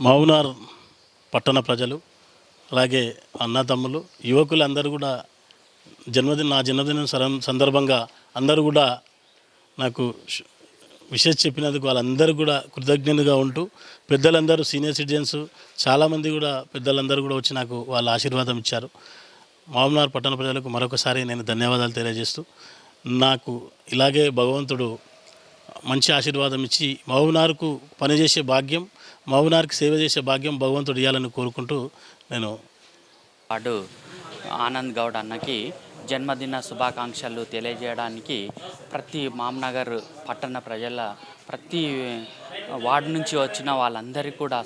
మౌనార్ పట్టణ ప్రజలు అలాగే అన్నదమ్ములు యువకులందరూ కూడా జన్మదిన నా జన్మదినం సందర్భంగా అందరూ కూడా నాకు ష్- విషెస్ చెప్పినందుకు వాళ్ళందరూ కూడా కృతజ్ఞతగా ఉంటూ పెద్దలందరూ సీనియర్ సిటిజన్స్ చాలామంది కూడా పెద్దలందరూ కూడా వచ్చి నాకు వాళ్ళ ఆశీర్వాదం ఇచ్చారు. మామూలు పట్టణ ప్రజలకు మరొకసారి నేను ధన్యవాదాలు తెలియజేస్తూ నాకు ఇలాగే భగవంతుడు మంచి ఆశీర్వాదం ఇచ్చి మౌనార్కు పనిచేసే భాగ్యం మౌనార్కి సేవ చేసే భాగ్యం భగవంతుడు ఇవ్వాలని కోరుకుంటూ నేను వాడు ఆనంద్ గౌడ్ అన్నకి జన్మదిన శుభాకాంక్షలు తెలియజేయడానికి ప్రతి మామనగర్ పట్టణ ప్రజల ప్రతి వార్డు నుంచి వచ్చిన వాళ్ళందరికీ కూడా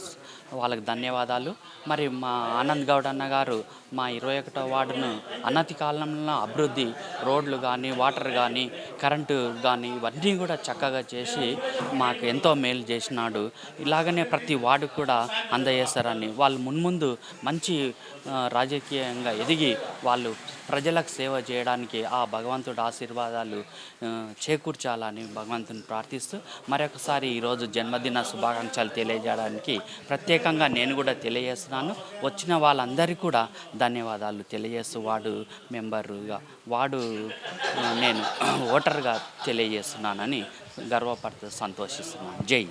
వాళ్ళకి ధన్యవాదాలు. మరి మా ఆనంద్ గౌడ్ అన్న గారు మా ఇరవై ఒకటో వార్డును అనతి కాలంలో అభివృద్ధి రోడ్లు కానీ వాటర్ కానీ కరెంటు కానీ ఇవన్నీ కూడా చక్కగా చేసి మాకు ఎంతో మేలు చేసినాడు. ఇలాగనే ప్రతి వార్డు కూడా అందజేస్తారని. వాళ్ళు మున్ముందు మంచి రాజకీయంగా ఎదిగి వాళ్ళు ప్రజలకు సేవ చేయడానికి ఆ భగవంతుడు ఆశీర్వాదాలు చేకూర్చాలని భగవంతుని ప్రార్థిస్తూ మరొకసారి ఈరోజు జన్మదిన శుభాకాంక్షలు తెలియజేయడానికి ప్రత్యేక ప్రత్యేకంగా నేను కూడా తెలియజేస్తున్నాను. వచ్చిన వాళ్ళందరికీ కూడా ధన్యవాదాలు తెలియజేస్తూ వాడు మెంబరుగా వాడు నేను ఓటర్గా తెలియజేస్తున్నానని గర్వపడుతూ సంతోషిస్తున్నాను. జై